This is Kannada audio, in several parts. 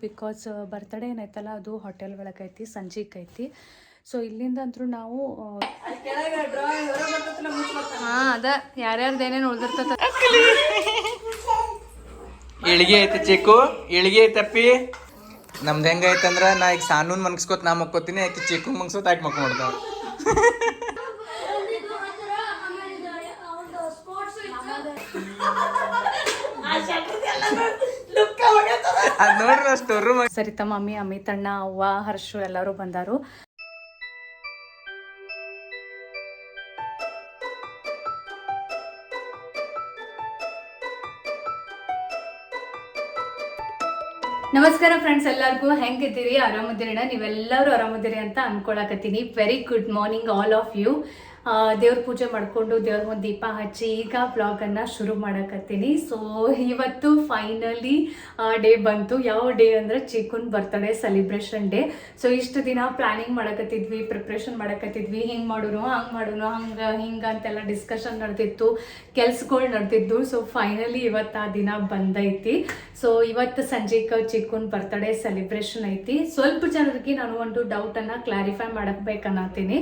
ಬಿಕಾಸ್ ಬರ್ತಡೇ ಏನೈತಲ್ಲ ಅದು ಹೋಟೆಲ್ ಒಳಗೆ ಐತಿ ಸಂಜೆಗೆ ಐತಿ ಸೊ ಇಲ್ಲಿಂದ ಅಂತೂ ನಾವು ಹಾಂ ಅದ ಯಾರ್ಯಾರ್ದು ಏನೇನು ಉಳ್ದಿರ್ತದ ಇಳಿಗೆ ಐತೆ ಚಿಕ್ಕು ಇಳಿಗೆ ಐತಪ್ಪಿ ನಮ್ದು ಹೆಂಗೈತಂದ್ರ ನಾ ಈಗ ಸಾನೂನ್ ಮನ್ಸ್ಕೋತ ನಾ ಮಕ್ಕೋತೀನಿ ಆಯ್ತು ಚಿಕ್ಕು ಮನ್ಸ್ಕೋತ ಆಯ್ಕೆ ಮಕ್ಕ ಅದ್ ನೋಡ್ರಿ ಸರಿತಾ ಮಮ್ಮಿ ಅಮಿತಣ್ಣ ಅವ್ವ, ಹರ್ಷು ಎಲ್ಲರೂ ಬಂದಾರು. ನಮಸ್ಕಾರ ಫ್ರೆಂಡ್ಸ್ ಎಲ್ಲರಿಗೂ. ಹೆಂಗಿದ್ದೀರಿ? ಆರಾಮದಿರಣ ನೀವೆಲ್ಲರೂ ಆರಾಮದಿರಿ ಅಂತ ಅನ್ಕೊಳಕತ್ತೀನಿ. Very good morning all of you ದೇವ್ರ ಪೂಜೆ ಮಾಡ್ಕೊಂಡು ದೇವ್ರ ಒಂದು ದೀಪ ಹಚ್ಚಿ ಈಗ ಬ್ಲಾಗನ್ನು ಶುರು ಮಾಡಕತ್ತೀನಿ. ಸೊ ಇವತ್ತು ಫೈನಲಿ ಡೇ ಬಂತು. ಯಾವ ಡೇ ಅಂದರೆ ಚಿಕ್ಕನ್ ಬರ್ತಡೇ ಸೆಲಿಬ್ರೇಷನ್ ಡೇ ಸೊ ಇಷ್ಟು ದಿನ ಪ್ಲಾನಿಂಗ್ ಮಾಡಕತ್ತಿದ್ವಿ ಪ್ರಿಪ್ರೇಷನ್ ಮಾಡಕತ್ತಿದ್ವಿ. ಹಿಂಗೆ ಮಾಡೋನು, ಹಂಗೆ ಮಾಡೋನು, ಹಂಗೆ, ಹಿಂಗೆ ಅಂತೆಲ್ಲ ಡಿಸ್ಕಷನ್ ನಡೆದಿತ್ತು, ಕೆಲ್ಸಗಳು ನಡೆದಿದ್ದು. ಸೊ ಫೈನಲಿ ಇವತ್ತು ಆ ದಿನ ಬಂದೈತಿ. ಸೊ ಇವತ್ತು ಸಂಜೆಗೆ ಚಿಕ್ಕನ್ ಬರ್ತಡೇ ಸೆಲಿಬ್ರೇಷನ್ ಐತಿ. ಸ್ವಲ್ಪ ಜನರಿಗೆ ನಾನು ಒಂದು ಡೌಟನ್ನು ಕ್ಲಾರಿಫೈ ಮಾಡಬೇಕನ್ನತ್ತೀನಿ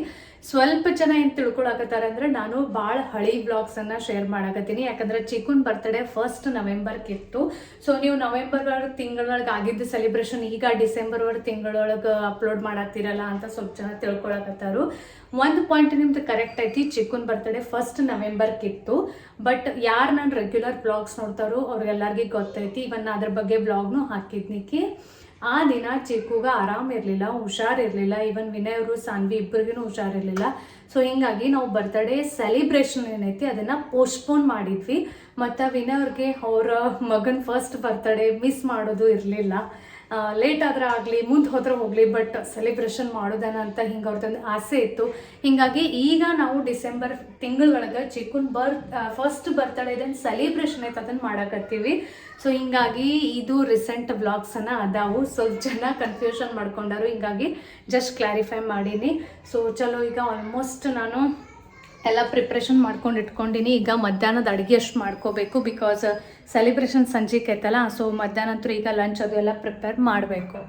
ಸ್ವಲ್ಪ ಜನ ಏನು ತಿಳ್ಕೊಳಕತ್ತಾರ ಅಂದ್ರೆ ನಾನು ಭಾಳ ಹಳಿ ಬ್ಲಾಗ್ಸ್ ಅನ್ನ ಶೇರ್ ಮಾಡಕತ್ತೀನಿ. ಯಾಕಂದ್ರೆ ಚಿಕ್ಕನ್ ಬರ್ತ್ಡೇ ಫಸ್ಟ್ ನವೆಂಬರ್ಗೆ ಇತ್ತು ಸೊ ನೀವು ನವೆಂಬರ್ ತಿಂಗಳೊಳಗೆ ಆಗಿದ್ದು ಸೆಲೆಬ್ರೇಷನ್ ಈಗ ಡಿಸೆಂಬರ್ ತಿಂಗಳೊಳಗೆ ಅಪ್ಲೋಡ್ ಮಾಡತ್ತೀರಲ್ಲ ಅಂತ ಸ್ವಲ್ಪ ಜನ ತಿಳ್ಕೊಳಕತ್ತಾರು. ಒಂದು ಪಾಯಿಂಟ್ ನಿಮ್ದು ಕರೆಕ್ಟ್ ಐತಿ, ಚಿಕ್ಕನ್ ಬರ್ತ್ಡೇ ಫಸ್ಟ್ ನವೆಂಬರ್ಗೆ ಇತ್ತು ಬಟ್ ಯಾರು ನಾನು ರೆಗ್ಯುಲರ್ ಬ್ಲಾಗ್ಸ್ ನೋಡ್ತಾರೋ ಅವ್ರಿಗೆಲ್ಲರಿಗೂ ಗೊತ್ತೈತಿ. ಇವನ್ ಅದ್ರ ಬಗ್ಗೆ ಬ್ಲಾಗ್ನು ಹಾಕಿದ್ನಿಕ್ಕಿ ಆ ದಿನ ಚಿಕ್ಕುಗ ಆರಾಮ್ ಇರಲಿಲ್ಲ ಹುಷಾರಿರಲಿಲ್ಲ ಈವನ್ ವಿನಯ್ ಅವರು ಸಾನ್ವಿ ಇಬ್ಬರಿಗೂ ಹುಷಾರಿರಲಿಲ್ಲ ಸೊ ಹಿಂಗಾಗಿ ನಾವು ಬರ್ತ್ಡೇ ಸೆಲೆಬ್ರೇಷನ್ ಏನೈತಿ, ಅದನ್ನ ಪೋಸ್ಟ್ಪೋನ್ ಮಾಡಿದ್ವಿ. ಮತ್ತು ವಿನಯ್ ಅವ್ರಿಗೆ ಅವರ ಮಗನ ಫಸ್ಟ್ ಬರ್ತ್ಡೇ ಮಿಸ್ ಮಾಡೋದು ಇರಲಿಲ್ಲ. ಲೇಟ್ ಆದ್ರೆ ಆಗಲಿ, ಮುಂದೆ ಹೋದ್ರೆ ಹೋಗಲಿ ಬಟ್ ಸೆಲೆಬ್ರೇಷನ್ ಮಾಡೋದನ ಅಂತ ಹಿಂಗೆ ಅವ್ರದ್ದೊಂದು ಆಸೆ ಇತ್ತು. ಹಿಂಗಾಗಿ ಈಗ ನಾವು ಡಿಸೆಂಬರ್ ತಿಂಗಳೊಳಗೆ ಚಿಕ್ಕನ್ ಬರ್ತ್ ಫಸ್ಟ್ ಬರ್ತಡೇ ಇದನ್ನು ಸೆಲೆಬ್ರೇಷನ್ ಐತೆ ಅದನ್ನು ಮಾಡಕತ್ತೀವಿ. ಸೊ ಹಿಂಗಾಗಿ ಇದು ರೀಸೆಂಟ್ ಬ್ಲಾಗ್ಸನ್ನು ಅದಾವು. ಸ್ವಲ್ಪ ಜನ ಕನ್ಫ್ಯೂಷನ್ ಮಾಡ್ಕೊಂಡಾರು. ಹಿಂಗಾಗಿ ಜಸ್ಟ್ ಕ್ಲಾರಿಫೈ ಮಾಡೀನಿ. ಸೊ ಚಲೋ ಈಗ ಆಲ್ಮೋಸ್ಟ್ ನಾನು ಎಲ್ಲ ಪ್ರಿಪ್ರೇಷನ್ ಮಾಡ್ಕೊಂಡು ಇಟ್ಕೊಂಡಿನಿ. ಈಗ ಮಧ್ಯಾಹ್ನದ ಅಡುಗೆ ಅಷ್ಟು ಮಾಡ್ಕೋಬೇಕು ಬಿಕಾಸ್ ಸೆಲೆಬ್ರೇಷನ್ ಸಂಜೆಗೆ ಐತಲ್ಲ ಸೊ ಮಧ್ಯಾಹ್ನ ಅಂತೂ ಈಗ ಲಂಚ್ ಅದು ಎಲ್ಲ ಪ್ರಿಪೇರ್ ಮಾಡಬೇಕು.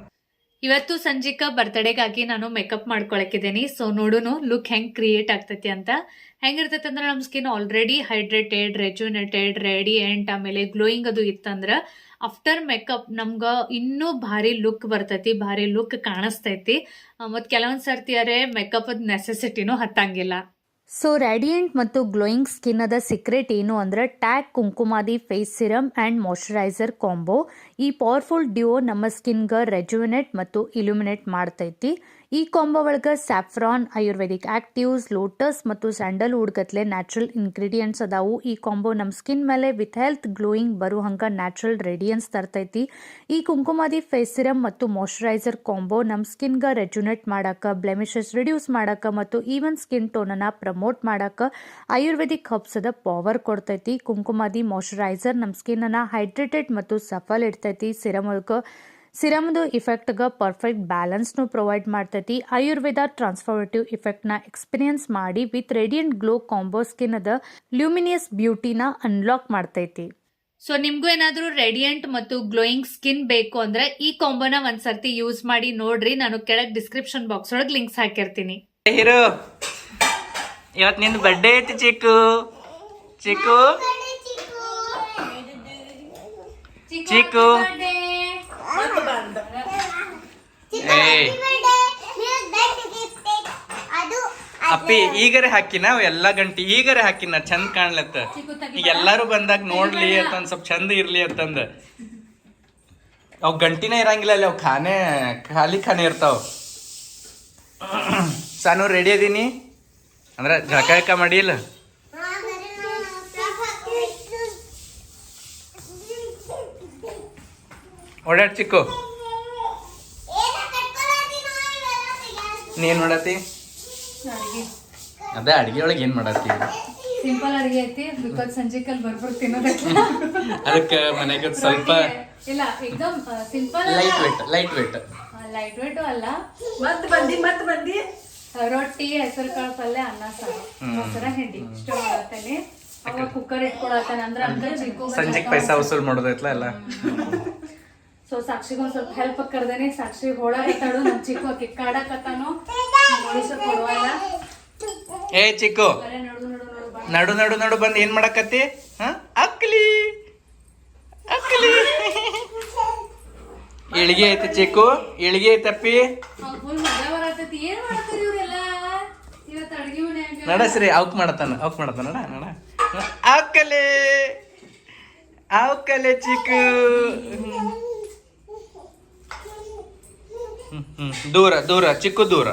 ಇವತ್ತು ಸಂಜಿಕ ಬರ್ತ್ಡೇಗಾಗಿ ನಾನು ಮೇಕಪ್ ಮಾಡ್ಕೊಳಕಿದ್ದೀನಿ ಸೊ ನೋಡೋನು ಲುಕ್ ಹೆಂಗ್ ಕ್ರಿಯೇಟ್ ಆಗ್ತೈತಿ ಅಂತ. ಹೆಂಗಿರ್ತೈತೆ ಅಂದ್ರೆ ನಮ್ಮ skin already hydrated rejuvenated radiant ಆಮೇಲೆ ಗ್ಲೋಯಿಂಗ್ ಅದು ಇತ್ತಂದ್ರೆ ಆಫ್ಟರ್ ಮೇಕಪ್ ನಮ್ಗೆ ಇನ್ನೂ ಭಾರಿ ಲುಕ್ ಬರ್ತೈತಿ, ಭಾರಿ ಲುಕ್ ಕಾಣಿಸ್ತೈತಿ. ಮತ್ತು ಕೆಲವೊಂದು ಸರ್ತಿಯಾರೆ ಮೇಕಪ್ ಅದು ನೆಸೆಸಿಟಿನೂ ಹತ್ತಂಗಿಲ್ಲ. ಸೊ ರ್ಯಾಡಿಯಂಟ್ ಮತ್ತು ಗ್ಲೋಯಿಂಗ್ ಸ್ಕಿನ್ನದ ಸೀಕ್ರೆಟ್ ಏನು ಅಂದರೆ Tag Kumkumadi face serum and moisturiser combo ಈ ಪವರ್ಫುಲ್ ಡಿಯೋ ನಮ್ಮ ಸ್ಕಿನ್ಗೆ ರೆಜುವಿನೇಟ್ ಮತ್ತು ಇಲ್ಯುಮಿನೇಟ್ ಮಾಡ್ತೈತಿ. ಈ ಕಾಂಬೋ ಒಳಗೆ ಸ್ಯಾಫ್ರಾನ್ ಆಯುರ್ವೇದಿಕ್ ಆಕ್ಟಿವ್ಸ್ ಲೋಟಸ್ ಮತ್ತು ಸ್ಯಾಂಡಲ್ವುಡ್ ಗತ್ಲೆ ನ್ಯಾಚುರಲ್ ಇಂಗ್ರೀಡಿಯೆಂಟ್ಸ್ ಅದಾವು. ಈ ಕಾಂಬೋ ನಮ್ಮ ಸ್ಕಿನ್ ಮೇಲೆ ವಿತ್ ಹೆಲ್ತ್ ಗ್ಲೋಯಿಂಗ್ ಬರೋ ಹಂಗೆ ನ್ಯಾಚುರಲ್ ರೇಡಿಯನ್ಸ್ ತರ್ತೈತಿ. ಈ ಕುಂಕುಮಾದಿ ಫೇಸ್ ಸಿರಮ್ ಮತ್ತು ಮಾಯಶ್ಚರೈಸರ್ ಕಾಂಬೋ ನಮ್ಮ ಸ್ಕಿನ್ಗೆ ರೆಜುನೇಟ್ ಮಾಡಕ್ಕೆ ಬ್ಲೆಮಿಷಸ್ ರಿಡ್ಯೂಸ್ ಮಾಡಕ್ಕೆ ಮತ್ತು ಈವನ್ ಸ್ಕಿನ್ ಟೋನನ್ನು ಪ್ರಮೋಟ್ ಮಾಡಕ್ಕೆ ಆಯುರ್ವೇದಿಕ್ ಹಬ್ಸದ ಪವರ್ ಕೊಡ್ತೈತಿ. ಕುಂಕುಮಾದಿ ಮಾಯಶ್ಚರೈಸರ್ ನಮ್ಮ ಸ್ಕಿನ್ನನ್ನು ಹೈಡ್ರೇಟೆಡ್ ಮತ್ತು ಸಫಲ್ ಇಡ್ತೈತಿ. ಸಿರಮ್ ಒಳಗೆ ಸಿರಮ್ದು ಇಫೆಕ್ಟ್ಗೆ ಪರ್ಫೆಕ್ಟ್ ಬ್ಯಾಲೆನ್ಸ್ನು ಪ್ರೊವೈಡ್ ಮಾಡ್ತೈತಿ. ಆಯುರ್ವೇದ ಟ್ರಾನ್ಸ್ಫಾರ್ಮೇಟಿವ್ ಇಫೆಕ್ಟ್ನ ಎಕ್ಸ್ಪೀರಿಯನ್ಸ್ ಮಾಡಿ with radiant glow combo skin ಅದ ಲ್ಯೂಮಿನಿಯಸ್ ಬ್ಯೂಟಿನ ಅನ್ಲಾಕ್ ಮಾಡ್ತೈತಿ. ಸೊ ನಿಮ್ಗೂ ಏನಾದರೂ ರೆಡಿಯಂಟ್ ಮತ್ತು ಗ್ಲೋಯಿಂಗ್ ಸ್ಕಿನ್ ಬೇಕು ಅಂದ್ರೆ ಈ ಕಾಂಬೋನ ಒಂದ್ಸರ್ತಿ ಯೂಸ್ ಮಾಡಿ ನೋಡ್ರಿ. ನಾನು ಕೆಳಗೆ ಡಿಸ್ಕ್ರಿಪ್ಷನ್ ಬಾಕ್ಸ್ ಒಳಗೆ ಲಿಂಕ್ಸ್ ಹಾಕಿರ್ತೀನಿ. ಹೀರೋ ಇವತ್ ನಿಂದು ಬರ್ಡೇ ಐತಿ ಚಿಕ್ಕು. ಚಿಕ್ಕು. ಚಿಕ್ಕು ಏಯ್ ಅಪ್ಪಿ ಈಗರೆ ಹಾಕಿನ ಎಲ್ಲ ಎಲ್ಲಾ ಗಂಟಿ ಈಗರೆ ಹಾಕಿನ ಚಂದ ಕಾಣ್ಲತ್ತ. ಈಗ ಎಲ್ಲಾರು ಬಂದಾಗ ನೋಡ್ಲಿ ಅಂತಂದ್ ಸ್ವಲ್ಪ ಚಂದ ಇರ್ಲಿ ಅಂತಂದ. ಅವ್ ಗಂಟಿನೇ ಇರಂಗಿಲ್ಲ ಅಲ್ಲಿ ಅವ್ ಖಾನೆ ಖಾಲಿ ಖಾನೆ ಇರ್ತಾವ. ಸಾನು ರೆಡಿ ಅದೀನಿ? ಅಂದ್ರ ಜಳಕ ಗಿಳಕ ಮಾಡಿಲ್ಲ? ಓಡಾಡ್ ಚಿಕ್ಕು ನೀನ್ ಮಾಡತ್ತಿ? ಅದೇ ಅಡ್ಗೆ ಒಳಗೆ ಏನ್ ಮಾಡತ್ತಿ? ಸಿಂಪಲ್ ಅಡಿಗೆ ಐತಿ. ಬಿಕಾಸ್ ಸಂಜೆಕಲ್ ಬರ್ಬರ್ ತಿನ್ನೋದಕ್ಕೆ. ಅದಕ್ಕೆ ಮನೆಗೆ ಸ್ವಲ್ಪ ಇಲ್ಲ ಎಕ್ದಮ್ simple light weight light weight light weight ಅಲ್ಲ. ಮತ್ತೆ ಬಂದಿ ಮತ್ತೆ ಬಂದಿ. ರೊಟ್ಟಿ ಹೆಸರು ಕಾಳು ಪಲ್ಯ ಅನ್ನ ಸಾರು. ಮೊಸರ ಹಿಂಡಿ. ಇಷ್ಟು ಮಾಡತ್ತೇನೆ. ಅವ ಕುಕ್ಕರ್ ಇಟ್ಕೊಳತ್ತಾನ ಅಂದ್ರೆ ಅಂದ್ರೆ ಸಂಜೆಗೆ ಪೈಸಾ ವಸೂಲ್ ಮಾಡೋದೈತ್ಲ ಎಲ್ಲ? ಸೊ ಸಾಕ್ಷಿಗೆ ಒಂದ್ ಸ್ವಲ್ಪ ಹೆಲ್ಪ್ ಕರ್ದೇನೆ. ಸಾಕ್ಷಿ ಹೋಳಾಕತ್ತಾಳು ನಮ್ ಚಿಕ್ಕ ಆಕಿ ಕಾಡಕತ್ತಾನು ಏ ಚಿಕ್ಕು. ನಡು ನಡು ನಡು ಬಂದು ಏನ್ ಮಾಡಕತ್ತಿ? ಅಕ್ಲಿ. ಅಕ್ಲಿ. ಇಳಿಗೆ ಐತಿ ಚಿಕ್ಕು. ಇಳಿಗೆ ಐತಪ್ಪಿ ನಡಸ್ರಿ ಅವಕ್ ಮಾಡತಾನ ಅವಕ್ ಮಾಡತಾನ. ನಡ ನಡ. ಅವಕಲೆ ಅವಕಲೆ ಚಿಕ್ಕು. ದೂರ ದೂರ, ಚಿಕ್ಕ ದೂರ.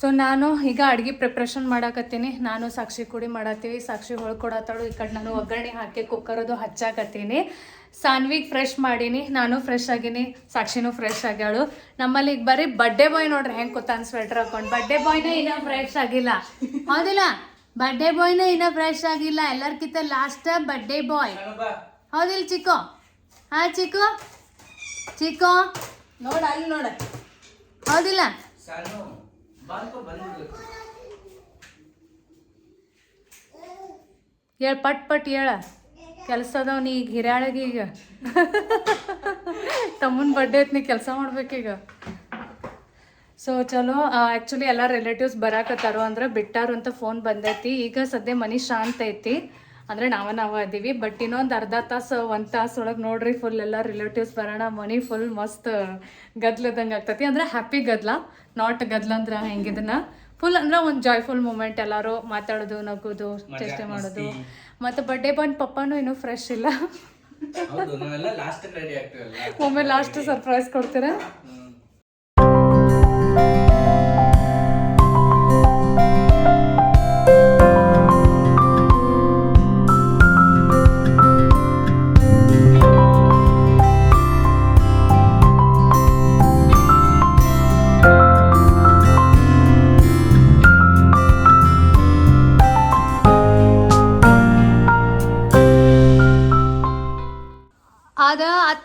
ಸೊ ನಾನು ಈಗ ಅಡ್ಗೆ ಪ್ರಿಪ್ರೇಷನ್ ಮಾಡಾಕತ್ತೀನಿ. ನಾನು ಸಾಕ್ಷಿ ಕೂಡಿ ಮಾಡತ್ತೀವಿ. ಸಾಕ್ಷಿ ಹೊಳ್ಕೊಡತ್ತಾಳು ಈ ಕಡೆ ನಾನು ಒಗ್ಗರಣೆ ಹಾಕಿ ಕುಕ್ಕರದು ಹಚ್ಚಾಕತ್ತೀನಿ. ಸಾನ್ವಿಗೆ ಫ್ರೆಶ್ ಮಾಡೀನಿ. ನಾನು ಫ್ರೆಶ್ ಆಗೀನಿ. ಸಾಕ್ಷಿನೂ ಫ್ರೆಶ್ ಆಗ್ಯಾಳು. ನಮ್ಮಲ್ಲಿ ಈಗ ಬರೀ ಬಡ್ಡೆ ಬಾಯ್ ನೋಡ್ರಿ. ಹೆಂಗೆ ಕೂತಾನ ಸ್ವೆಟರ್ ಹಾಕೊಂಡು. ಬಡ್ಡೆ ಬಾಯ್ನೇ ಇನ್ನೂ ಫ್ರೆಶ್ ಆಗಿಲ್ಲ. ಹೌದಿಲ್ಲ? ಬಡ್ಡೆ ಬಾಯ್ನೇ ಇನ್ನೂ ಫ್ರೆಶ್ ಆಗಿಲ್ಲ. ಎಲ್ಲರ್ಕಿಂತ ಲಾಸ್ಟ್ ಬಡ್ಡೆ ಬಾಯ್ ಹೌದಿಲ್ಲ ಚಿಕ್ಕೋ? ಹಾ, ಚಿಕ್ಕೋ? ಚಿಕ್ಕೋ? ನೋಡ, ಅಲ್ಲಿ ನೋಡ. ಹೌದಿಲ್ಲ? ಹೇಳ ಪಟ್ ಪಟ್ ಹೇಳ. ಕೆಲಸ ಅದಾವ ನೀ ಈಗ ಹಿರ್ಯಾಳಗ ಈಗ. ತಮ್ಮನ ಬರ್ಡೆ ಐತ್ ನೀ ಕೆಲಸ ಮಾಡ್ಬೇಕೀಗ ಸೊ ಚಲೋ ಆ್ಯಕ್ಚುಲಿ ಎಲ್ಲ ರಿಲೇಟಿವ್ಸ್ ಬರಾಕತ್ತಾರು ಅಂದ್ರೆ ಬಿಟ್ಟಾರು ಅಂತ ಫೋನ್ ಬಂದೈತಿ. ಈಗ ಸದ್ಯ ಮನಿ ಶಾಂತ ಐತಿ. ಅಂದ್ರೆ ನಾವ ನಾವ ಅದೀವಿ ಬಟ್ ಇನ್ನೊಂದು ಅರ್ಧ ತಾಸು ಒಂದು ತಾಸು ಒಳಗೆ ನೋಡ್ರಿ ಫುಲ್ ಎಲ್ಲ ರಿಲೇಟಿವ್ಸ್ ಬರೋಣ ಮನಿ ಫುಲ್ ಮಸ್ತ್ ಗದ್ಲದಂಗೆ ಆಗ್ತತಿ. ಅಂದ್ರೆ ಹ್ಯಾಪಿ ಗದ್ಲ ನಾಟ್ ಗದ್ಲ ಅಂದ್ರೆ ಹೆಂಗಿದನ್ನ. ಫುಲ್ ಅಂದ್ರೆ ಒಂದು ಜಾಯ್ಫುಲ್ ಮೂಮೆಂಟ್ ಎಲ್ಲರೂ ಮಾತಾಡೋದು ನಗೋದು ಚೇಷ್ಟೆ ಮಾಡೋದು. ಮತ್ತು ಬರ್ಡೇ ಬಂದು ಪಪ್ಪನೂ ಇನ್ನೂ ಫ್ರೆಶ್ ಇಲ್ಲ. ಒಮ್ಮೆ ಲಾಸ್ಟ್ ಸರ್ಪ್ರೈಸ್ ಕೊಡ್ತೀರಾ?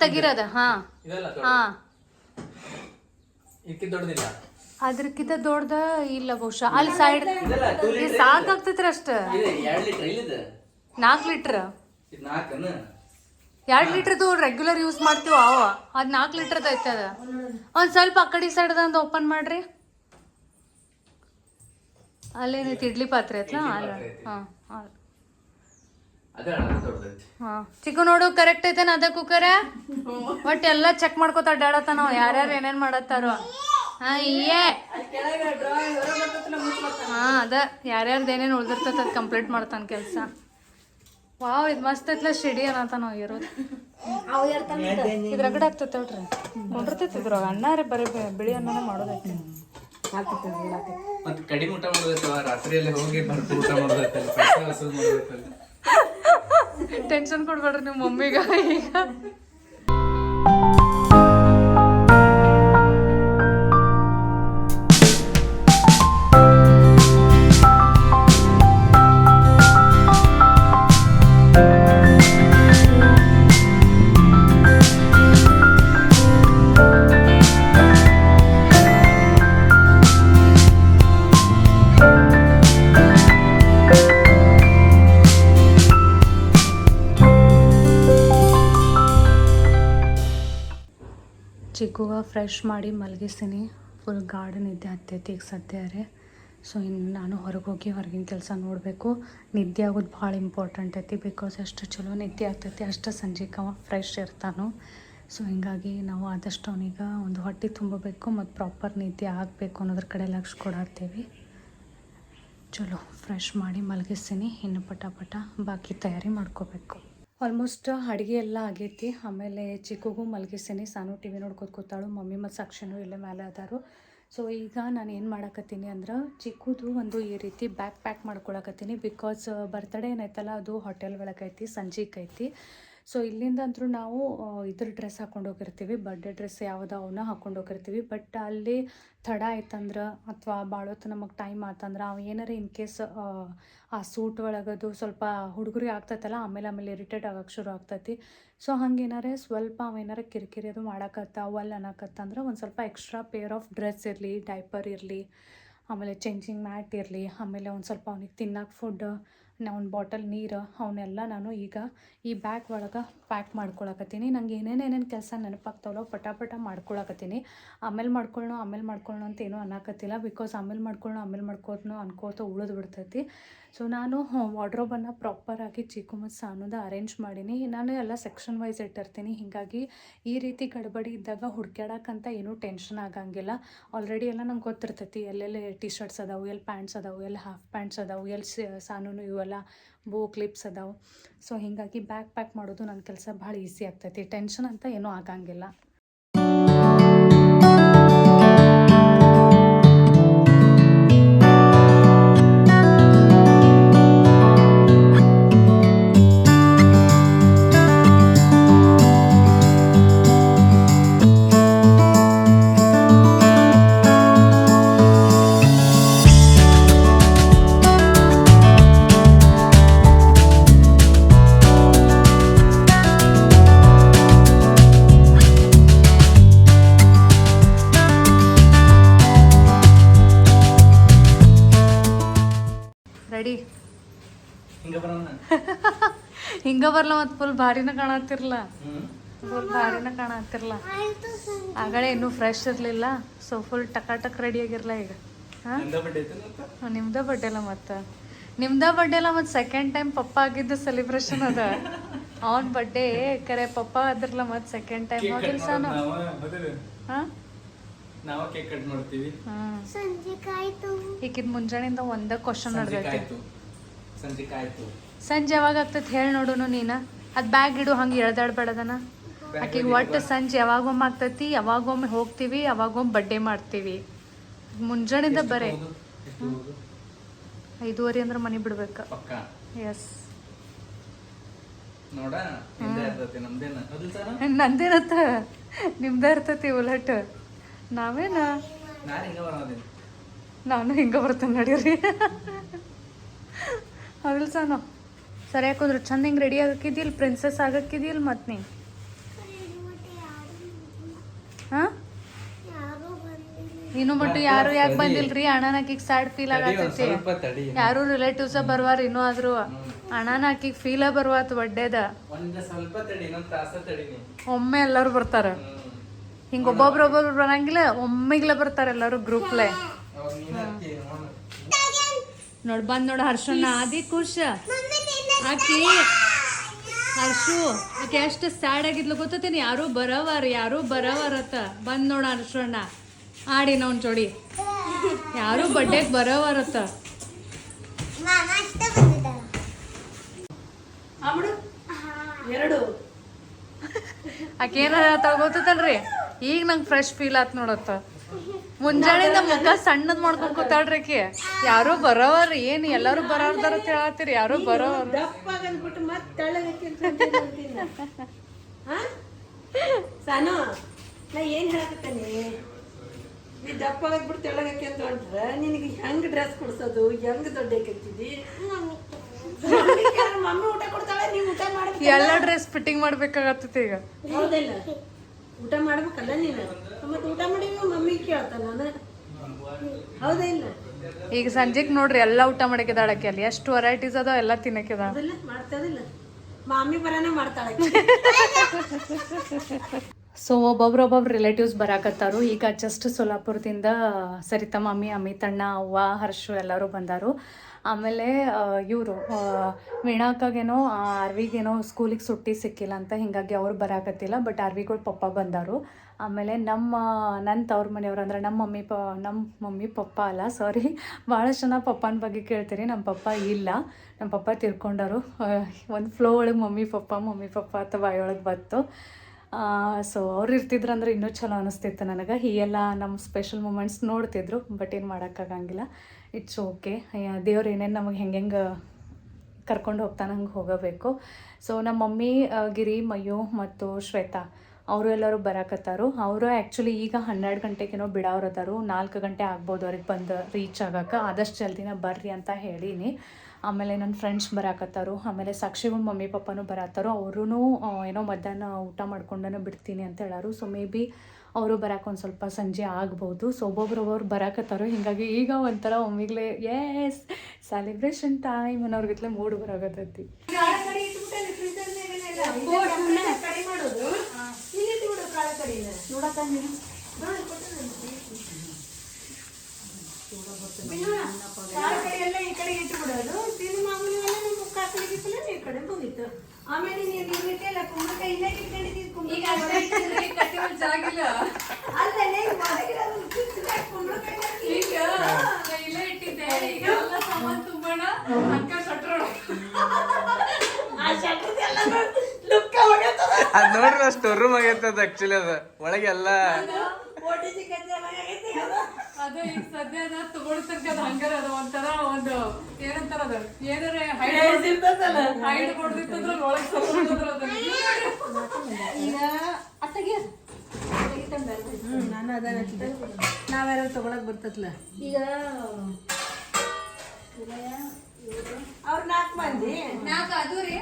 ತೆಗಿರೋದ ಹಾ. ಇದೆಲ್ಲ ಹಾ. ಇದಕ್ಕೆ ದೊಡ್ಡದಿಲ್ಲ. ಅದ್ರಕ್ಕಿಂತ ದೊಡ್ಡದ ಇಲ್ಲ ಬಹುಶಃ. ಅಲ್ಲಿ ಸೈಡ್ ಇದೆಲ್ಲ ಟೂ ಸಾಕಾಗ್ತೈತ್ರಿ ಅಷ್ಟ. ಇದೆ ಎರಡು ಲೀಟರ್ ಇಲ್ಲಿದೆ ನಾಲ್ಕು ಲೀಟ್ರ್ ಇದು ನಾಲ್ಕನ? ಎರಡು ಲೀಟ್ರದು ರೆಗ್ಯುಲರ್ ಯೂಸ್ ಮಾಡ್ತೀವ ಅವ? ಅದ್ ನಾಲ್ಕು ಲೀಟ್ರದ್ದು ಐತೆ ಅದ. ಒಂದ್ ಸ್ವಲ್ಪ ಆ ಕಡೆ ಸೈಡ್ದಂದು ಓಪನ್ ಮಾಡ್ರಿ. ಅಲ್ಲೇನೈತಿ ಇಡ್ಲಿ ಪಾತ್ರೆ ಐತ್ಲಾ? ಹಾಂ ಹಾಂ ಅದೇ ಅಳತೆ ದೊಡ್ಡದೈತಿ ಹಾ ಚಿಕ್ಕು ನೋಡು ಕರೆಕ್ಟ್ ಐತೇನ ಅದ ಕುಕ್ಕರ ಬಟ್ ಎಲ್ಲ ಚೆಕ್ ಮಾಡ್ಕೋತ ಅಡ್ಡಾಡತ್ತ ನಾವು ಯಾರ್ಯಾರು ಏನೇನ್ ಮಾಡತ್ತಾರೋ. ಹಾ ಏ ಹಾ ಅದ. ಯಾರ್ಯಾರ್ದು ಏನೇನು ಉಳ್ದಿರ್ತೈತೆ ಅದು ಕಂಪ್ಲೀಟ್ ಮಾಡ್ತಾನ ಕೆಲಸ. ವಾವ್ ಇದು ಮಸ್ತ್ ಐತ್ಲ ಶಿಡಿ ಅನ್ನತ ನಾವು ಇರೋದು. ಇದ್ರಗಡೆ ಆಗ್ತೈತೆ ನೋಡ್ರಿ ಇದ್ರ ಅಣ್ಣ ರೀ ಬರೀ ಬಿಳಿ ಅನ್ನನೇ ಮಾಡೋದೈತಿ. ಮತ್ತೆ ಕಡಿಮೆ ಊಟ ಮಾಡೋದೈತಲ್ಲ ರಾತ್ರಿಯಲ್ಲಿ ಹೋಗಿ ಬರ್ತು ಊಟ ಮಾಡೋದೈತಲ್ಲ. ಟೆನ್ಷನ್ ಕೊಡ್ಬೇಡ್ರಿ ನಿಮ್ಮ ಮಮ್ಮಿಗ ಈಗ ಫ್ರೆಶ್ ಮಾಡಿ ಮಲಗಿಸ್ತೀನಿ. ಫುಲ್ ಗಾರ್ಡನ್ ನಿದ್ದೆ ಹತ್ತೈತಿ ಈಗ ಸದ್ಯ ರೀ. ಸೊ ಇನ್ನು ನಾನು ಹೊರಗೆ ಹೋಗಿ ಹೊರಗಿನ ಕೆಲಸ ನೋಡಬೇಕು. ನಿದ್ದೆ ಆಗೋದು ಭಾಳ ಇಂಪಾರ್ಟೆಂಟ್ ಐತಿ ಬಿಕಾಸ್ ಎಷ್ಟು ಚಲೋ ನಿದ್ದೆ ಆಗ್ತೈತಿ, ಅಷ್ಟು ಸಂಜೆಗೆ ಅವ ಫ್ರೆಶ್ ಇರ್ತಾನು. ಸೊ ಹಿಂಗಾಗಿ ನಾವು ಆದಷ್ಟು ಅವನಿಗೆ ಒಂದು ಹೊಟ್ಟೆ ತುಂಬಬೇಕು ಮತ್ತು ಪ್ರಾಪರ್ ನಿದ್ದೆ ಆಗಬೇಕು ಅನ್ನೋದ್ರ ಕಡೆ ಲಕ್ಷ ಕೊಡಾಡ್ತೀವಿ. ಚಲೋ ಫ್ರೆಶ್ ಮಾಡಿ ಮಲಗಿಸ್ತೀನಿ. ಇನ್ನು ಪಟ ಪಟ ಬಾಕಿ ತಯಾರಿ ಮಾಡ್ಕೋಬೇಕು. ಆಲ್ಮೋಸ್ಟ್ ಅಡುಗೆ ಎಲ್ಲ ಆಗೈತಿ. ಆಮೇಲೆ ಚಿಕ್ಕಗೂ ಮಲಗಿಸ್ತೀನಿ. ಸಾನು ಟಿ ವಿ ನೋಡ್ಕೊತ ಕೂತಾಳು. ಮಮ್ಮಿ ಮತ್ತು ಸಾಕ್ಷಿನೂ ಇಲ್ಲೇ ಮೇಲೆ ಅದಾರು. ಸೊ ಈಗ ನಾನು ಏನು ಮಾಡಕತ್ತೀನಿ ಅಂದ್ರೆ ಚಿಕ್ಕದು ಒಂದು ಈ ರೀತಿ ಬ್ಯಾಕ್ ಪ್ಯಾಕ್ ಮಾಡ್ಕೊಳಕತ್ತೀನಿ ಬಿಕಾಸ್ ಬರ್ತಡೇ ಏನೈತಲ್ಲ ಅದು ಹೋಟೆಲ್ ಒಳಗೈತಿ ಸಂಜೆಗೆ ಐತಿ. ಸೊ ಇಲ್ಲಿಂದ ಅಂತೂ ನಾವು ಇದ್ರ ಡ್ರೆಸ್ ಹಾಕೊಂಡು ಹೋಗಿರ್ತೀವಿ. ಬರ್ಡೇ ಡ್ರೆಸ್ ಯಾವ್ದು ಅವನ್ನ ಹಾಕೊಂಡು ಹೋಗಿರ್ತೀವಿ. ಬಟ್ ಅಲ್ಲಿ ತಡ ಆಯ್ತಂದ್ರೆ ಅಥವಾ ಭಾಳೊತ್ತು ನಮಗೆ ಟೈಮ್ ಆತಂದ್ರೆ ಅವು ಏನಾರ ಇನ್ ಕೇಸ್ ಆ ಸೂಟ್ ಒಳಗದು ಸ್ವಲ್ಪ ಹುಡುಗರಿಗೆ ಆಗ್ತೈತಲ್ಲ, ಆಮೇಲೆ ಆಮೇಲೆ ಇರಿಟೇಟ್ ಆಗಕ್ಕೆ ಶುರು ಆಗ್ತೈತಿ. ಸೊ ಹಂಗೇನಾರೆ ಸ್ವಲ್ಪ ಅವೇನಾರ ಕಿರಿಕಿರಿ ಅದು ಮಾಡಕತ್ತ ಅನ್ನಕತ್ತ ಅನ್ನಕತ್ತಂದ್ರೆ ಒಂದು ಸ್ವಲ್ಪ ಎಕ್ಸ್ಟ್ರಾ ಪೇರ್ ಆಫ್ ಡ್ರೆಸ್ ಇರಲಿ ಡೈಪರ್ ಇರಲಿ, ಆಮೇಲೆ ಚೇಂಜಿಂಗ್ ಮ್ಯಾಟ್ ಇರಲಿ, ಆಮೇಲೆ ಒಂದು ಸ್ವಲ್ಪ ಅವ್ನಿಗೆ ತಿನ್ನಕ್ಕೆ ಫುಡ್ ಒಂದು ಬಾಟಲ್ ನೀರು ಅವನ್ನೆಲ್ಲ ನಾನು ಈಗ ಈ ಬ್ಯಾಗ್ ಒಳಗೆ ಪ್ಯಾಕ್ ಮಾಡ್ಕೊಳಕತ್ತೀನಿ. ನಂಗೆ ಏನೇನು ಏನೇನು ಕೆಲಸ ನೆನಪಾಗ್ತಾವಲ್ಲೋ ಪಟ ಪಟ ಮಾಡ್ಕೊಳಕತ್ತೀನಿ. ಆಮೇಲೆ ಮಾಡ್ಕೊಳ್ಳೋ ಆಮೇಲೆ ಮಾಡ್ಕೊಳ್ಳೋ ಅಂತ ಏನೂ ಅನ್ನಕತ್ತಿಲ್ಲ. ಬಿಕಾಸ್ ಆಮೇಲೆ ಮಾಡ್ಕೊಳ್ಳೋ ಆಮೇಲೆ ಮಾಡ್ಕೋತನೋ ಅನ್ಕೋತ ಉಳಿದು ಬಿಡ್ತೈತಿ. ಸೊ ನಾನು ವಾಡ್ರೋಬನ್ನು ಪ್ರಾಪರಾಗಿ ಚೀಕು ಮತ್ತು ಸಾನುದ ಅರೇಂಜ್ ಮಾಡೀನಿ. ನಾನು ಎಲ್ಲ ಸೆಕ್ಷನ್ ವೈಸ್ ಇಟ್ಟಿರ್ತೀನಿ. ಹೀಗಾಗಿ ಈ ರೀತಿ ಗಡಬಡಿ ಇದ್ದಾಗ ಹುಡ್ಕ್ಯಾಡಕ್ಕಂತ ಏನೂ ಟೆನ್ಷನ್ ಆಗಂಗಿಲ್ಲ. ಆಲ್ರೆಡಿ ಎಲ್ಲ ನಂಗೆ ಗೊತ್ತಿರ್ತೈತಿ, ಎಲ್ಲೆಲ್ಲಿ ಟಿ ಶರ್ಟ್ಸ್ ಅದಾವು, ಎಲ್ಲಿ ಪ್ಯಾಂಟ್ಸ್ ಅದಾವು, ಎಲ್ಲಿ ಹಾಫ್ ಪ್ಯಾಂಟ್ಸ್ ಅದಾವು, ಎಲ್ಲಿ ಸಾನೂನು ಇವೆಲ್ಲ ಬೋ ಕ್ಲಿಪ್ಸ್ ಅದಾವೆ. ಸೊ ಹೀಗಾಗಿ ಬ್ಯಾಗ್ ಪ್ಯಾಕ್ ಮಾಡೋದು ನನ್ನ ಕೆಲಸ ಭಾಳ ಈಸಿ ಆಗ್ತೈತಿ. ಟೆನ್ಷನ್ ಅಂತ ಏನೂ ಆಗಂಗಿಲ್ಲ. ಹಿಂಗ ಮತ್ ಫುಲ್ ಭಾರಿನ ಕಾಣತ್ತಿರಲ್ಲ ಫುಲ್ ಭಾರಿನ ಕಾಣತ್ತಿರಲ್ಲ ಆಗಲೇ ಇನ್ನೂ ಫ್ರೆಶ್ ಇರಲಿಲ್ಲ. ಸೊ ಫುಲ್ ಟಕ ಟಕ್ ರೆಡಿ ಆಗಿರಲ್ಲ ಈಗ. ಹಾಂ? ಬಡ್ಡೆ ನಿಮ್ದ ಬರ್ಡೇ ಅಲ್ಲ ಮತ್ತು? ನಿಮ್ದ ಬರ್ಡೇ ಅಲ್ಲ ಮತ್ತು ಸೆಕೆಂಡ್ ಟೈಮ್ ಪಪ್ಪ ಆಗಿದ್ದು ಸೆಲೆಬ್ರೇಷನ್ ಅದ. ಅವನ್ ಬರ್ಡೇ ಕರೆ ಪಪ್ಪ ಅದ್ರಲ್ಲ ಮತ್ತು ಸೆಕೆಂಡ್ ಟೈಮ್ ಹೋಗಿಲ್ಲ ಸಾನು. ನಾವ? ಹೌದಿಲ್ಲ? ಹಾಂ? ನಾವ ಕೇಕ್ ಕಟ್ ಮಾಡ್ತೀವಿ. ಹ್ಞೂ ಈಗಿದ್ ಮುಂಜಾನೆಯಿಂದ ಒಂದ ಕ್ವಶನ್ ನಡ್ದೈತಿ. ಸಂಜೆ ಕಾಯ್ತು. ಸಂಜೆ ಯಾವಾಗ ಆಗ್ತೈತಿ ಹೇಳಿ ನೋಡುನು ನೀನು. ಅದು ಬ್ಯಾಗ್ ಇಡು ಹಂಗೆ ಎಳ್ದಾಡ್ಬೇಡದನ. ಆಕೆಗೆ ಒಟ್ಟು ಸಂಜೆ ಯಾವಾಗೊಮ್ಮೆ ಆಗ್ತೈತಿ ಯಾವಾಗೊಮ್ಮೆ ಹೋಗ್ತೀವಿ ಯಾವಾಗೊಮ್ಮೆ ಬಡ್ಡೆ ಮಾಡ್ತೀವಿ. ಮುಂಜಾನೆಯಿಂದ ಬರೇ. ಐದುವರೆ ಅಂದ್ರೆ ಮನೆ ಬಿಡ್ಬೇಕು. ಎಸ್ ನಂದೇನತ್ತ? ನಿಮ್ದ ಇರ್ತತಿ ಉಲಟ್. ನಾವೇನ? ನಾನು ಹಿಂಗ ಬರ್ತೇನೆ ನಡೀರಿ. ಹೌದಿಲ್ಲ ಸಾನು? ಸರಿ ಯಾಕಂದ್ರೆ ಚಂದ ಹಿಂಗೆ ರೆಡಿ ಆಗಕ್ಕಿದ್ದಿಲ್ಲ ಪ್ರಿನ್ಸೆಸ್ ಆಗಕ್ಕಿದ್ದಿಲ್ಲ ಮತ್ತೆ ನೀ ಹಾಂ? ಇನ್ನು ಮಟ್ಟು ಯಾರು ಯಾಕೆ ಬಂದಿಲ್ರಿ? ಅಣ್ಣನಾಕಿಗೆ ಸ್ಯಾಡ್ ಫೀಲ್ ಆಗತ್ತೈತಿ. ಯಾರು ರಿಲೇಟಿವ್ಸ ಬರ್ವಾರ ಇನ್ನೂ ಆದ್ರು. ಅಣ್ಣನಾಕಿಗೆ ಫೀಲ ಬರ್ವಾತ್ ಬಡ್ಡೇದ ಸ್ವಲ್ಪ ತಡಿ ಇನ್ನೊಂದ್ ತಾಸ ತಡಿ ನೀ ಒಮ್ಮೆ ಎಲ್ಲರೂ ಬರ್ತಾರ. ಹಿಂಗ ಒಬ್ಬೊಬ್ರು ಒಬ್ಬೊಬ್ರು ಬರಂಗಿಲ್ಲ ಒಮ್ಮೆಗ್ಲ ಬರ್ತಾರ ಎಲ್ಲರೂ ಗ್ರೂಪ್ಲೆ. ನೋಡ್ ಬಂದ್ ನೋಡ ಹರ್ಷಣ್ಣ ಆದಿ ಖುಷ ಆಕಿ ಹರ್ಷು ಆಕೆ ಎಷ್ಟು ಸ್ಯಾಡ್ ಆಗಿದ್ಲು ಗೊತ್ತತೀನಿ ಯಾರು ಬರವಾರ ಯಾರು ಬರವಾರತ್ತ ಬಂದ್ ನೋಡ ಅಣ್ಣ ಆಡಿ ನಾವ್ ಜೋಡಿ. ಯಾರು ಬಡ್ಡೆಗೆ ಬರವಾರತ್ತ ಎರಡು. ಆಕೆ ಏನಾರ ಗೊತ್ತಲ್ರಿ ಈಗ ನಂಗೆ ಫ್ರೆಶ್ ಫೀಲ್ ಆತ್ ನೋಡತ್ತ. ಮುಂಜಾನೆಯಿಂದ ಮುಖ ಸಣ್ಣದ್ ಮಾಡ್ಕೊಂಡ್ ಕೂತಾಳ್ರಿ ಆಕಿ. ಯಾರು ಬರೋವಾರ ಏನ್ ಎಲ್ಲಾರು ಬರೋದಾರ ಅಂತ ಹೇಳತ್ತೀರಿ ಯಾರು ಬರೋವಾರ. ಸಾನು ನಾ ಏನ್ ಹೇಳಕತ್ತೇನಿ? ನೀ ದಪ್ಪ ಆಗ್ಬಿಟ್ಟು ತೆಳಗಕ್ಕೆ ಅಂತ ಹೊಂಟ್ರ ನಿನಗೆ ಹೆಂಗ್ ಡ್ರೆಸ್ ಕೊಡ್ಸೋದು? ಹೆಂಗ್ ದೊಡ್ಡ ಹಾಕಿರ್ತಿದಿ ಮಮ್ಮಿ ಊಟ ಕೊಡ್ತಾಳೆ ನೀವು ಊಟ ಮಾಡಿ ಎಲ್ಲ ಡ್ರೆಸ್ ಫಿಟ್ಟಿಂಗ್ ಮಾಡ್ಬೇಕಾಗತ್ತೈತಿ ಈಗ. ಹೌದಿಲ್ಲ ಊಟ ಮಾಡ್ಬೇಕಲ್ಲ ನೀನು? ಮತ್ತೆ ಊಟ ಮಾಡಿ ಮಮ್ಮಿ ಕೇಳ್ತಾನ ಹೌದಾ ಇಲ್ಲ? ಈಗ ಸಂಜೆಗ್ ನೋಡ್ರಿ ಎಲ್ಲ ಊಟ ಮಾಡಕ್ಕೆ ಅಲ್ಲಿ. ಎಷ್ಟು ವೆರೈಟೀಸ್ ಅದಾವ ಎಲ್ಲ ತಿನ್ನಕ್ಕೆ ಮಾಡ್ತದಿಲ್ಲ ಮಾಮಿ ಬರಾನ ಮಾಡ್ತಾಳೆ ಸೊ ಒಬ್ಬೊಬ್ರು ಒಬ್ಬೊಬ್ರು ರಿಲೇಟಿವ್ಸ್ ಬರಾಕತ್ತಾರು. ಈಗ ಜಸ್ಟ್ ಸೋಲಾಪುರದಿಂದ ಸರಿತಾ ಮಮ್ಮಿ ಅಮಿತಣ್ಣ ಅವ್ವ ಹರ್ಷು ಎಲ್ಲರೂ ಬಂದಾರು. ಆಮೇಲೆ ಇವರು ವೀಣಾಕಾಗೇನೋ ಅರ್ವಿಗೇನೋ ಸ್ಕೂಲಿಗೆ ಸುಟ್ಟಿ ಸಿಕ್ಕಿಲ್ಲ ಅಂತ ಹಿಂಗಾಗಿ ಅವ್ರು ಬರಾಕತ್ತಿಲ್ಲ, ಬಟ್ ಅರ್ವಿಗಳು ಪಪ್ಪ ಬಂದರು ಆಮೇಲೆ ನಮ್ಮ ನನ್ನ ತವ್ರ ಮನೆಯವ್ರು ಅಂದ್ರೆ ನಮ್ಮ ಮಮ್ಮಿ ಪ ನಮ್ಮ ಮಮ್ಮಿ ಪಪ್ಪ ಅಲ್ಲ ಸಾರಿ ಭಾಳಷ್ಟು ಜನ ಪಪ್ಪನ ಬಗ್ಗೆ ಕೇಳ್ತೀರಿ ನಮ್ಮ ಪಪ್ಪ ಇಲ್ಲ. ನಮ್ಮ ಪಪ್ಪ ತಿರ್ಕೊಂಡರು ಒಂದು ಫ್ಲೋ ಒಳಗೆ ಮಮ್ಮಿ ಪಪ್ಪ ಮಮ್ಮಿ ಪಪ್ಪ ಅಂತ ಬಾಯೊಳಗೆ ಬಂತು. ಸೊ ಅವ್ರು ಇರ್ತಿದ್ರು ಅಂದ್ರೆ ಇನ್ನೂ ಚಲೋ ಅನಿಸ್ತಿತ್ತು ನನಗೆ. ಹೀಗೆಲ್ಲ ನಮ್ಮ ಸ್ಪೆಷಲ್ ಮೂಮೆಂಟ್ಸ್ ನೋಡ್ತಿದ್ರು ಬಟ್ ಏನು ಮಾಡೋಕ್ಕಾಗಂಗಿಲ್ಲ. ಇಟ್ಸ್ ಓಕೆ ದೇವ್ರು ಏನೇನು ನಮಗೆ ಹೆಂಗೆ ಹೆಂಗೆ ಕರ್ಕೊಂಡು ಹೋಗ್ತಾನೆ ಹಂಗೆ ಹೋಗಬೇಕು. ಸೊ ನಮ್ಮ ಮಮ್ಮಿ ಗಿರಿ, ಮಯು ಮತ್ತು ಶ್ವೇತಾ, ಅವರು ಎಲ್ಲರೂ ಬರಾಕತ್ತಾರು. ಅವರು ಆ್ಯಕ್ಚುಲಿ ಈಗ ಹನ್ನೆರಡು ಗಂಟೆಗೇನೋ ಬಿಡೋರದಾರು ನಾಲ್ಕು ಗಂಟೆ ಆಗ್ಬೋದು ಅವ್ರಿಗೆ ಬಂದು ರೀಚ್ ಆಗೋಕೆ ಆದಷ್ಟು ಜಲ್ದಿನ ಬರ್ರಿ ಅಂತ ಹೇಳೀನಿ. ಆಮೇಲೆ ನನ್ನ ಫ್ರೆಂಡ್ಸ್ ಬರಾಕತ್ತಾರು ಆಮೇಲೆ ಸಾಕ್ಷಿಗೂ ಮಮ್ಮಿ ಪಪ್ಪನೂ ಬರಾತಾರೋ ಅವ್ರೂ ಏನೋ ಮಧ್ಯಾಹ್ನ ಊಟ ಮಾಡ್ಕೊಂಡನ ಬಿಡ್ತೀನಿ ಅಂತ ಹೇಳಾರು. ಸೊ ಮೇ ಬಿ ಅವರು ಬರಕ್ಕೆ ಒಂದು ಸ್ವಲ್ಪ ಸಂಜೆ ಆಗ್ಬೋದು. ಸೊ ಒಬ್ಬೊಬ್ರೊಬ್ಬರು ಬರಾಕತ್ತಾರೋ. ಹೀಗಾಗಿ ಈಗ ಒಂಥರ ಒಮ್ಮಿಗ್ಲೇ ಎಸ್ ಸೆಲೆಬ್ರೇಷನ್ ಟೈಮ್ ಅನ್ನೋರ್ಗಿತ್ಲೆ ಮೂಡ್ ಬರಾಕತ್ತೈತಿ ಕಾಳ ಕಡಿ ಇಟ್ಬಿಟ್ಟಲ್ಲಿ freezer ನಾಗೆಲ್ಲ. ಇದಕ್ಕೆ ಕಡಿ ಮಾಡೋದು ಇಲ್ಲಿ ಇಟ್ಬಿಡು ಕಾಳ ಕಡಿನ ನೋಡಕ್ಕ ನೀನು ನೋಡಿ, ಕೊಟ್ಟು ಬಿಡು. ಕಾಳ ಕಡಿ ಎಲ್ಲ ಈ ಕಡೆ ಇಟ್ಬಿಡೋದು ತಿನ್ನು ಮಾಮೂಲಿ ಎಲ್ಲ ನಮ್ಮ ಮುಖ ಆ ಕಡೆ ಗಿಕ್ಕಲೆ ಈ ಕಡೆ ಮುಗೀತು ಆಮೇಲೆ ನೀವು ಇರ್ಲಿಕ್ಕೆಲ್ಲ ಕುಂಬಳಕಾಯಿ ಇಲ್ಲೇ ಇಟ್ಕೊಂಡಿದ್ದೀವಿ ಅಲ್ಲೇ ಒಳಗಿರೋದು ಕಿಚ್ಚಿಗೆ ಕುಂಬಳಕಾಯಿ ಹಾಕಿ. ಈಗ ನಾ ಇಲ್ಲೇ ಇಟ್ಟಿದ್ದೆ. ಈಗ ಎಲ್ಲ ಸಾಮಾನು ತುಂಬೋಣ ಅಕ್ಕ ಶಟ್ರೋಣ ಆ ಶಟ್ರದೆಲ್ಲ ನೋಡಿ ಲುಕ್ಕ ಹೊಡೆತದ ಅದ್ ನೋಡ್ರಿ ಸ್ಟೋರ್ ರೂಮ್ ಆಗೈತದ ಆಕ್ಚುಲಿ ಅದ. ಒಳಗೆಲ್ಲ ಅದು. ಅದು ಈಗ ಸದ್ಯ ಅದ ತಗೊಳ್ತಕ್ಕ ಅದು ಹಂಗಾರ ಅದು ಒಂಥರ ಒಂದು ಏನಂತಾರ ಅದು ಏನಾರ ಹೈಡ್. ಹೈಟ್ ಕೊಡ್ದಿತ್ತಂದ್ರ ಒಳಗ್ ಸರ್ಕೊಂಡ್ರ ಈಗ ಅತ್ತಗೆ. ನಾನು ಅದನ್ನ ಹಚ್ಚಿದೆ. ನಾವ್ಯಾರು ತಗೊಳಕ್ ಬರ್ತತ್ಲ. ಈಗ ಅವ್ರ ನಾಲ್ಕು ಮಂದಿ. ನಾಲ್ಕು ಅದು ರೀ.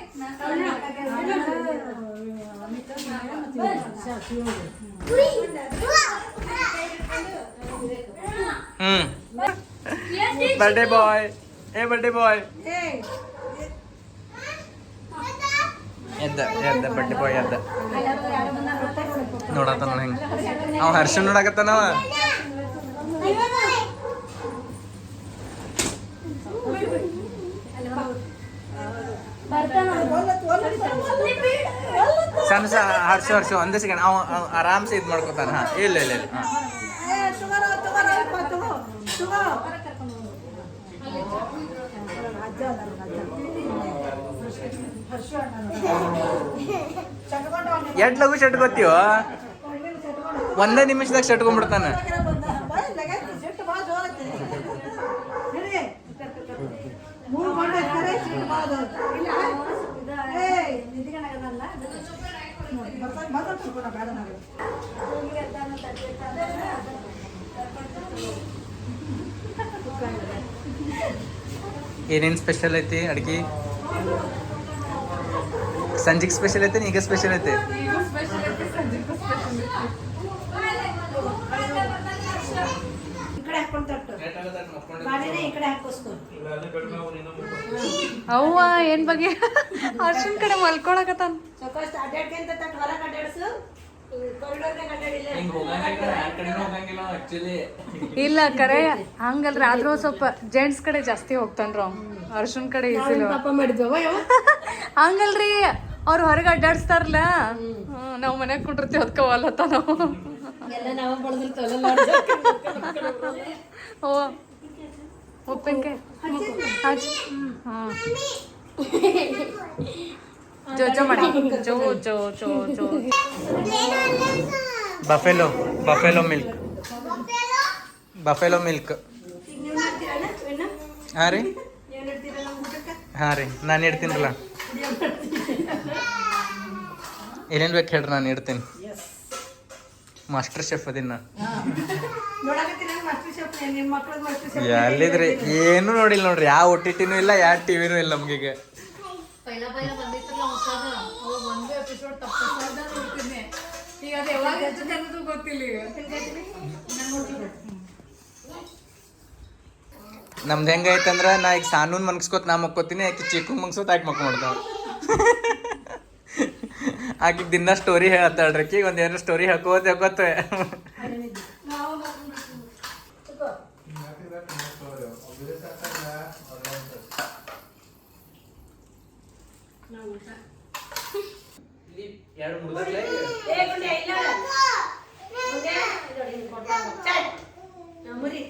ಹ್ಮ್. ಬರ್ಡೇ ಬಾಯ್ ಏ ಬರ್ಡೇ ಬಾಯ್ ಎದ್ದ ಎದ್ದ ಬರ್ಡೇ ಬಾಯ್ ಎದ್ದ. ನೋಡತ್ತಾನ ಹೆಂಗ. ಅವ ಹರ್ಷನ್ ನೋಡಕತ್ತಾನವ ಸಣ್ಣ ಹರ್ಷ ಹರ್ಷ, ಒಂದೇ ಸೆಕೆಂಡ್ ಅವ ಆರಾಮ್ಸೆ ಇದ್ ಮಾಡ್ಕೊತಾನ. ಹಾ, ಇಲ್ಲ ಇಲ್ಲ ಇಲ್ಲ. ಹಾ. ಅಜ್ಜ ಅದಾರ, ಶರ್ಟ್ ಎಡ್ ಲಘು ಶಟ್ಕೋತೀವ ಒಂದೇ ನಿಮಿಷದಾಗ ತಿಳ್ಕೊಳ, ಬೇಡ. ಏನೇನ್ ಸ್ಪೆಷಲ್ ಐತಿ ಅಡ್ಗೆ? ಸಂಜಿಗ್ ಸ್ಪೆಷಲ್ ಐತೆ ಈಗ ಸ್ಪೆಷಲ್ ಐತೆ? ಅವ್ವ ಏನ್ ಬಗ್ಗೆ? ಅರ್ಶನ್ ಕಡೆ ಮಲ್ಕೊಳಕತ್ತಾನ. ಇಲ್ಲ ಕರೆ ಹಂಗಲ್ರಿ ಆದ್ರೂ ಸ್ವಲ್ಪ ಜೆಂಟ್ಸ್ ಕಡೆ ಜಾಸ್ತಿ ಹೋಗ್ತಾನ್ರ ಅರ್ಶನ್ ಕಡೆ ಹಂಗಲ್ರಿ ಅವ್ರು ಹೊರಗೆ ಅಡ್ಡಾಡ್ಸ್ತಾರಲ್ಲ ನಾವು ಮನ್ಯಾಗ ಕುಂಡಿರ್ತೀವಿ ಅದಕ್ಕೆ ಒಲ್ಲತ್ತ ನಾವು. ಓ ಉಪ್ಪಿನಕಾಯಿ. ಹಾಂ. ಜೋ ಜೋ ಮಾಡಿ. ಜೋ ಜೋ ಜೋ ಜೋ. Buffalo buffalo milk buffalo milk ಹಾಂ ರೀ? ಹಾಂ ರೀ. ನಾನು ಇಡ್ತೀನಲ್ಲ. ಏನೇನು ಬೇಕು ಹೇಳ್ರಿ ನಾನು ಇಡ್ತೀನಿ. ಮಾಸ್ಟರ್ ಶೆಫ್ ಅದೀನಿ ನಾನು ನೋಡಕತ್ತೀನಿ ಮಾಸ್ಟರ್ ಶೆಫ್ ನಿಮ್ಮ ಮಕ್ಳದ್ ಮಾಸ್ಟರ್ ಶೆಫ್ ಎಲ್ಲಿದ್ರಿ? ಏನು ನೋಡಿಲ್ಲ ನೋಡ್ರಿ. ಯಾವ ಒ ಟಿ ಟಿನೂ ಇಲ್ಲ ಯಾವ ಟಿವಿನೂ ಇಲ್ಲ ನಮ್ಗೀಗ. ಈಗ ಈಗ. ನಮ್ದು ಹೆಂಗೈತಂದ್ರ ನಾ ಈಗ ಸಾನೂನ್ ಮನ್ಸ್ಕೋತ ನಾ ಮಕ್ಕೋತೀನಿ, ಆಕಿ ಚಿಕ್ಕು ಮನ್ಸ್ಕೋತ ಆಕಿ ಮಕ್ಕೊಂಡ್ತಾವ ಆಕಿ ದಿನ ಸ್ಟೋರಿ ಹೇಳ್ತಾಳ್ರಿ ಆಕಿ ಒಂದ್ ಏನೋ ಸ್ಟೋರಿ ಹಾಕೋತ ಹಾಕೋತ ಏ ಗುಂಡೆ ಇಲ್ಲ ಗುಂಡೆ ಇದೊಡಿ ಹಿಂಗ್ ಕೊಡ್ತಾನ. ಚಾಟ್. ನಾ ಮುರಿ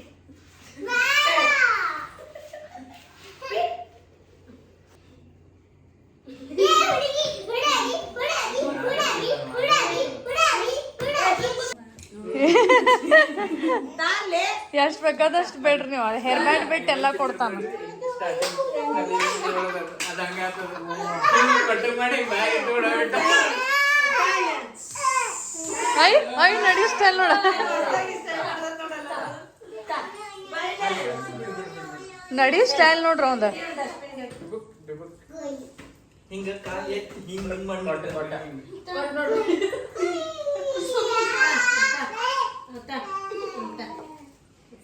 ತಾನ್ಲೆ ಎಷ್ಟು ಬೇಕಾದಷ್ಟು ಬೇಡ್ರಿ ನೀವು ಹೇರ್ ಬ್ಯಾಂಡ್ ಬಿಟ್ಟು ಎಲ್ಲ ಕೊಡ್ತಾನ. ಐ ಐ ನಡಿ ಸ್ಟೈಲ್ ನೋಡ. ನಡಿ ಸ್ಟೈಲ್ ನೋಡ್ರಿ ಒಂದ ಹಿಂಗ ಕಾಲ್ ಎತ್ತಿ ಹಿಂಗ್ ಹಿಂಗ್ ಮಾಡ್ಬಿಟ್ಟು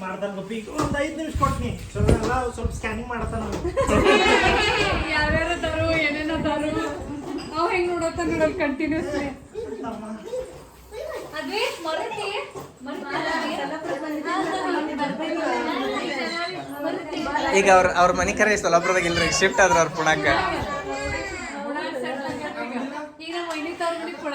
ಮಾಡ್ತಾನ ಗೊಪ್ಪಿ ಒಂದ್ ಐದ್ ನಿಮಿಷ ಕೊಟ್ನಿ. ಸ್ವಲ್ಪ ಎಲ್ಲ ಸ್ವಲ್ಪ ಸ್ಕ್ಯಾನಿಂಗ್ ಮಾಡತ್ತಾನ ಯಾರ್ಯಾರು ಅದಾರು ಏನೇನು ಅದಾರು ನಾವು ಹೆಂಗ್ ನೋಡತ್ತ ನೋಡಲ್ ಕಂಟಿನ್ಯೂಸ್ಲಿ ಮರತಿ ಈಗ ಅವ್ರ ಅವ್ರ ಮನೆ ಕರೆ ಸೊಲಾಪುರದಾಗ ಇಲ್ರಿ ಶಿಫ್ಟ್ ಆದ್ರ ಅವ್ರ ಪುಣಾಕ. ಈಗ ಮೈನಿ ತವ್ರ ಮನೆ ಕೊಡ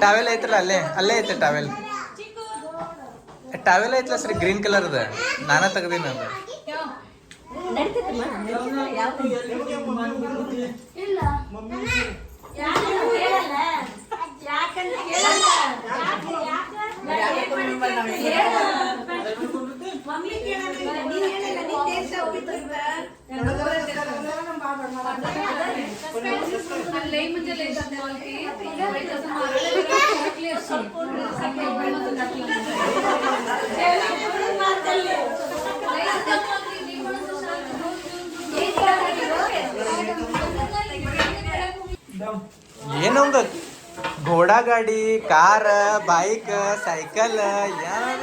ಟಾವೆಲ್ ಐತಲ್ಲ ಅಲ್ಲೇ ಅಲ್ಲೇ ಐತೆ ಟಾವೆಲ್ ಟಾವೆಲ್ ಐತಲ್ಲ ಸರಿ ಗ್ರೀನ್ ಕಲರ್ ಅದ ನಾನ ತೆಗ್ದೀನಿ ಅದು. ಇಲ್ಲ ಏನೊಂದ ಘೋಡಾ ಗಾಡಿ ಕಾರ ಬೈಕ್ ಸೈಕಲ್ ಯಾರ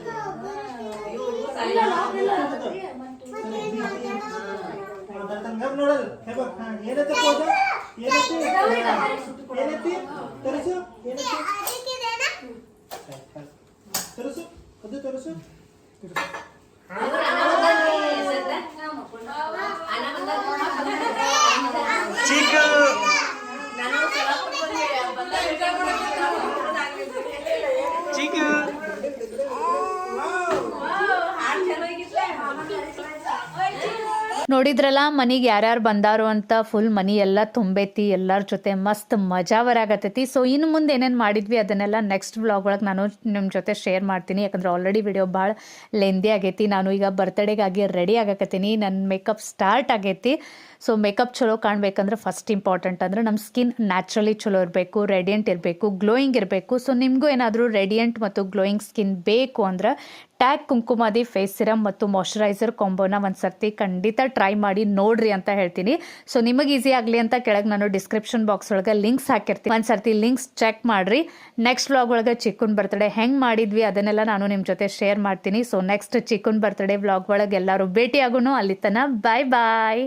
ನೋಡಲ್ ಹೇ ಬಾ ಹಾ ಏನೈತೆ ಹೋದ ಏನೈತಿ ಏನೈತಿ ತರಿಸು ತರಿಸು ಅದು ತರಿಸು ಚಿಕ್ಕ. ಚಿಕ್ಕ. ನೋಡಿದ್ರಲ್ಲ, ಮನಿಗೆ ಯಾರ್ಯಾರು ಬಂದಾರು ಅಂತ ಫುಲ್ ಮನಿ ಎಲ್ಲ ತುಂಬೈತಿ, ಎಲ್ಲರ ಜೊತೆ ಮಸ್ತ್ ಮಜಾ ಬರಾಗತ್ತೈತಿ ಸೊ ಇನ್ನು ಮುಂದೆ ಏನೇನು ಮಾಡಿದ್ವಿ, ಅದನ್ನೆಲ್ಲ ನೆಕ್ಸ್ಟ್ ವ್ಲಾಗ್ ಒಳಗೆ ನಾನು ನಿಮ್ಮ ಜೊತೆ ಶೇರ್ ಮಾಡ್ತೀನಿ. ಯಾಕಂದ್ರೆ ಆಲ್ರೆಡಿ ವಿಡಿಯೋ ಭಾಳ ಲೆಂದಿ ಆಗೈತಿ. ನಾನು ಈಗ ಬರ್ತ್ಡೇಗಾಗಿ ರೆಡಿ ಆಗಕತ್ತೀನಿ. ನನ್ನ ಮೇಕಪ್ ಸ್ಟಾರ್ಟ್ ಆಗೈತಿ. ಸೊ ಮೇಕಪ್ ಚಲೋ ಕಾಣ್ಬೇಕಂದ್ರೆ ಫಸ್ಟ್ ಇಂಪಾರ್ಟೆಂಟ್ ಅಂದ್ರೆ ನಮ್ಮ ಸ್ಕಿನ್ ನ್ಯಾಚುರಲಿ ಚಲೋ ಇರಬೇಕು ರೆಡಿಯಂಟ್ ಇರಬೇಕು ಗ್ಲೋಯಿಂಗ್ ಇರಬೇಕು. ಸೊ ನಿಮಗೂ ಏನಾದರೂ ರೆಡಿಯಂಟ್ ಮತ್ತು ಗ್ಲೋಯಿಂಗ್ ಸ್ಕಿನ್ ಬೇಕು ಅಂದ್ರೆ ಟ್ಯಾಗ್ ಕುಂಕುಮಾದಿ ಫೇಸ್ ಸಿರಮ್ ಮತ್ತು ಮಾಯಶ್ಚರೈಸರ್ ಕಾಂಬೋನ ಒಂದು ಸರ್ತಿ ಖಂಡಿತ ಟ್ರೈ ಮಾಡಿ ನೋಡ್ರಿ ಅಂತ ಹೇಳ್ತೀನಿ. ಸೊ ನಿಮಗೆ ಈಸಿ ಆಗಲಿ ಅಂತ ಕೆಳಗೆ ನಾನು ಡಿಸ್ಕ್ರಿಪ್ಷನ್ ಬಾಕ್ಸ್ ಒಳಗೆ ಲಿಂಕ್ಸ್ ಹಾಕಿರ್ತೀನಿ. ಒಂದು ಸರ್ತಿ ಲಿಂಕ್ಸ್ ಚೆಕ್ ಮಾಡಿರಿ. ನೆಕ್ಸ್ಟ್ ವ್ಲಾಗ್ ಒಳಗೆ ಚಿಕ್ಕನ್ ಬರ್ತಡೇ ಹೆಂಗೆ ಮಾಡಿದ್ವಿ ಅದನ್ನೆಲ್ಲ ನಾನು ನಿಮ್ಮ ಜೊತೆ ಶೇರ್ ಮಾಡ್ತೀನಿ. ಸೊ ನೆಕ್ಸ್ಟ್ ಚಿಕ್ಕನ್ ಬರ್ತಡೇ ವ್ಲಾಗ್ ಒಳಗೆ ಎಲ್ಲರೂ ಭೇಟಿ ಆಗೋಣ ಅಲ್ಲಿ ತನಕ ಬಾಯ್ ಬಾಯ್